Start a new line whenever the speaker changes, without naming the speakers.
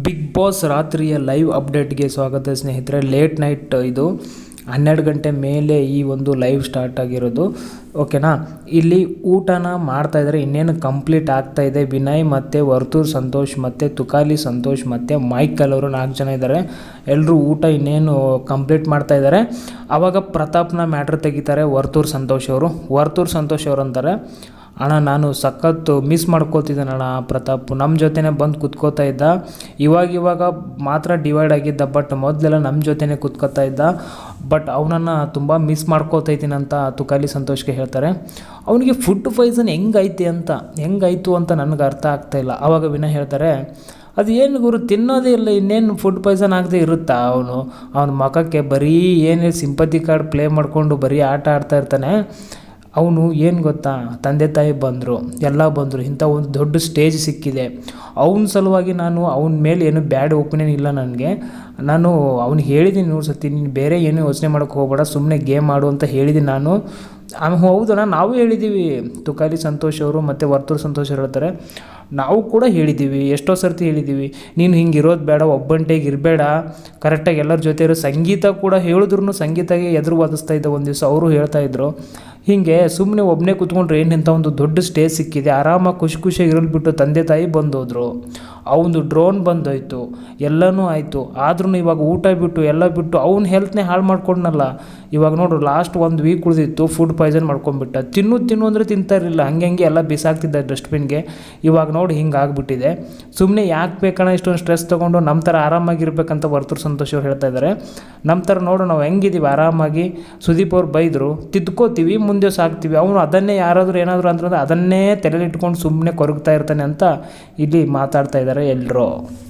Big boss ರಾತ್ರಿಯ live ಅಪ್ಡೇಟ್ಗೆ ಸ್ವಾಗತ ಸ್ನೇಹಿತರೆ. ಲೇಟ್ ನೈಟ್ ಇದು. ಹನ್ನೆರಡು ಗಂಟೆ ಮೇಲೆ ಈ ಒಂದು ಲೈವ್ ಸ್ಟಾರ್ಟ್ ಆಗಿರೋದು. ಓಕೆನಾ ಇಲ್ಲಿ ಊಟನ ಮಾಡ್ತಾ ಇದ್ದಾರೆ. ಇನ್ನೇನು ಕಂಪ್ಲೀಟ್ ಆಗ್ತಾ ಇದೆ. ವಿನಯ್ ಮತ್ತು ವರ್ತೂರ್ ಸಂತೋಷ್ ಮತ್ತು ತುಕಾಲಿ ಸಂತೋಷ್ ಮತ್ತು ಮೈಕಲ್ ಅವರು ನಾಲ್ಕು ಜನ ಇದ್ದಾರೆ. ಎಲ್ಲರೂ ಊಟ ಇನ್ನೇನು ಕಂಪ್ಲೀಟ್ ಮಾಡ್ತಾ ಇದ್ದಾರೆ. ಆವಾಗ ಪ್ರತಾಪ್ನ ಮ್ಯಾಟ್ರ್ ತೆಗಿತಾರೆ ವರ್ತೂರ್ ಸಂತೋಷ್ ಅವರು. ವರ್ತೂರ್ ಸಂತೋಷ್ ಅವರು ಅಂತಾರೆ ಅಣ್ಣ, ನಾನು ಸಖತ್ತು ಮಿಸ್ ಮಾಡ್ಕೋತಿದ್ದೇನಣ್ಣ ಪ್ರತಾಪ್. ನಮ್ಮ ಜೊತೆನೇ ಬಂದು ಕುತ್ಕೋತಾ ಇದ್ದ. ಇವಾಗ ಇವಾಗ ಮಾತ್ರ ಡಿವೈಡ್ ಆಗಿದ್ದ ಬಟ್ ಮೊದಲೆಲ್ಲ ನಮ್ಮ ಜೊತೆನೇ ಕುತ್ಕೋತಾ ಇದ್ದ. ಬಟ್ ಅವನನ್ನು ತುಂಬ ಮಿಸ್ ಮಾಡ್ಕೋತಾ ಇದ್ದೀನಿ ಅಂತ ತುಕಾಲಿ ಸಂತೋಷ್ಗೆ ಹೇಳ್ತಾರೆ. ಅವನಿಗೆ ಫುಡ್ ಪಾಯ್ಸನ್ ಹೆಂಗೈತೆ ಅಂತ ಹೆಂಗಾಯ್ತು ಅಂತ ನನಗೆ ಅರ್ಥ ಆಗ್ತಾ ಇಲ್ಲ. ಆವಾಗ ವಿನಯ್ ಹೇಳ್ತಾರೆ, ಅದು ಏನು ಗುರು, ತಿನ್ನೋದೇ ಇಲ್ಲ, ಇನ್ನೇನು ಫುಡ್ ಪಾಯ್ಸನ್ ಆಗದೆ ಇರುತ್ತಾ ಅವನು? ಅವನ ಮುಖಕ್ಕೆ ಬರೀ ಏನೇ ಸಿಂಪತಿ ಕಾರ್ಡ್ ಪ್ಲೇ ಮಾಡಿಕೊಂಡು ಬರೀ ಆಟ ಆಡ್ತಾ ಇರ್ತಾನೆ. ಅವನು ಏನು ಗೊತ್ತಾ? ತಂದೆ ತಾಯಿ ಬಂದರು, ಎಲ್ಲ ಬಂದರು, ಇಂಥ ಒಂದು ದೊಡ್ಡ ಸ್ಟೇಜ್ ಸಿಕ್ಕಿದೆ. ಅವನ ಸಲುವಾಗಿ ನಾನು ಅವನ ಮೇಲೆ ಏನು ಬ್ಯಾಡ್ ಒಪಿನಿಯನ್ ಇಲ್ಲ ನನಗೆ. ನಾನು ಅವ್ನಿಗೆ ಹೇಳಿದ್ದೀನಿ ನೂರು ಸತಿ, ನೀನು ಬೇರೆ ಏನು ಯೋಚನೆ ಮಾಡೋಕ್ಕೆ ಹೋಗಬೇಡ ಸುಮ್ಮನೆ ಗೇಮ್ ಆಡು ಅಂತ ಹೇಳಿದ್ದೀನಿ ನಾನು. ಆಮೇಲೆ ಹೌದಣ್ಣ ನಾವು ಹೇಳಿದ್ದೀವಿ ತುಕಾಲಿ ಸಂತೋಷ್ ಅವರು ಮತ್ತು ವರ್ತೂರು ಸಂತೋಷ್ ಅವರು ಹೇಳ್ತಾರೆ, ನಾವು ಕೂಡ ಹೇಳಿದ್ದೀವಿ ಎಷ್ಟೋ ಸರ್ತಿ ಹೇಳಿದ್ದೀವಿ ನೀನು ಹಿಂಗೆ ಇರೋದು ಬೇಡ ಒಬ್ಬಂಟೆಗೆ ಇರಬೇಡ. ಕರೆಕ್ಟಾಗಿ ಎಲ್ಲರ ಜೊತೆ ಇರೋ. ಸಂಗೀತ ಕೂಡ ಹೇಳಿದ್ರು ಸಂಗೀತಗೆ ಎದುರು ವಾದಿಸ್ತಾ ಇದ್ದ ಒಂದು ದಿವಸ ಅವರು ಹೇಳ್ತಾ ಇದ್ರು. ಹೀಗೆ ಸುಮ್ಮನೆ ಒಬ್ಬನೇ ಕೂತ್ಕೊಂಡ್ರೆ ಏನಿಂತ ಒಂದು ದೊಡ್ಡ ಸ್ಟೇಜ್ ಸಿಕ್ಕಿದೆ. ಆರಾಮಾಗಿ ಖುಷಿ ಖುಷಿಯಾಗಿ ಇರಲ್ಬಿಟ್ಟು ತಂದೆ ತಾಯಿ ಬಂದೋದ್ರು. ಅವನು ಡ್ರೋನ್ ಬಂದೋಯ್ತು. ಎಲ್ಲನೂ ಆಯಿತು. ಆದ್ರೂ ಇವಾಗ ಊಟ ಬಿಟ್ಟು, ಎಲ್ಲ ಬಿಟ್ಟು ಅವ್ನ ಹೆಲ್ತ್ನೇ ಹಾಳು ಮಾಡ್ಕೊಂಡ್ನಲ್ಲ. ಇವಾಗ ನೋಡು ಲಾಸ್ಟ್ ಒಂದು ವೀಕ್ ಉಳಿದಿತ್ತು ಫುಡ್ ಪಾಯ್ಸನ್ ಮಾಡ್ಕೊಂಡ್ಬಿಟ್ಟ. ತಿನ್ನು ತಿನ್ನು ಅಂದರೆ ತಿಂತಾ ಇರಲಿಲ್ಲ. ಹಂಗೆ ಹಂಗೆ ಎಲ್ಲ ಬಿಸಾಕ್ತಿದ್ದ ಡಸ್ಟ್ಬಿನ್ಗೆ ಇವಾಗ ನೋಡಿ, ಹಿಂಗೆ ಆಗಿಬಿಟ್ಟಿದೆ. ಸುಮ್ಮನೆ ಯಾಕೆ ಬೇಕಣ್ಣ ಇಷ್ಟೊಂದು ಸ್ಟ್ರೆಸ್ ತೊಗೊಂಡು ನಮ್ಮ ಥರ ಆರಾಮಾಗಿರ್ಬೇಕಂತ ವರ್ತೂರ್ ಸಂತೋಷ್ ಅವ್ರು ಹೇಳ್ತಾ ಇದ್ದಾರೆ ನಮ್ಮ ಥರ ನೋಡು, ನಾವು ಹೆಂಗಿದ್ದೀವಿ ಆರಾಮಾಗಿ. ಸುದೀಪ್ ಅವ್ರು ಬೈದರು, ತಿದ್ಕೋತೀವಿ, ಮುಂದೆ ಸಾಕ್ತೀವಿ. ಅವನು ಅದನ್ನೇ ಯಾರಾದರೂ ಏನಾದರೂ ಅಂತಂದ್ರೆ ಅದನ್ನೇ ತಲೆಲಿಟ್ಕೊಂಡು ಸುಮ್ಮನೆ ಕೊರಗ್ತಾ ಇರ್ತಾನೆ ಅಂತ ಇಲ್ಲಿ ಮಾತಾಡ್ತಾ ಇದ್ದಾರೆ ಎಲ್ಲರೂ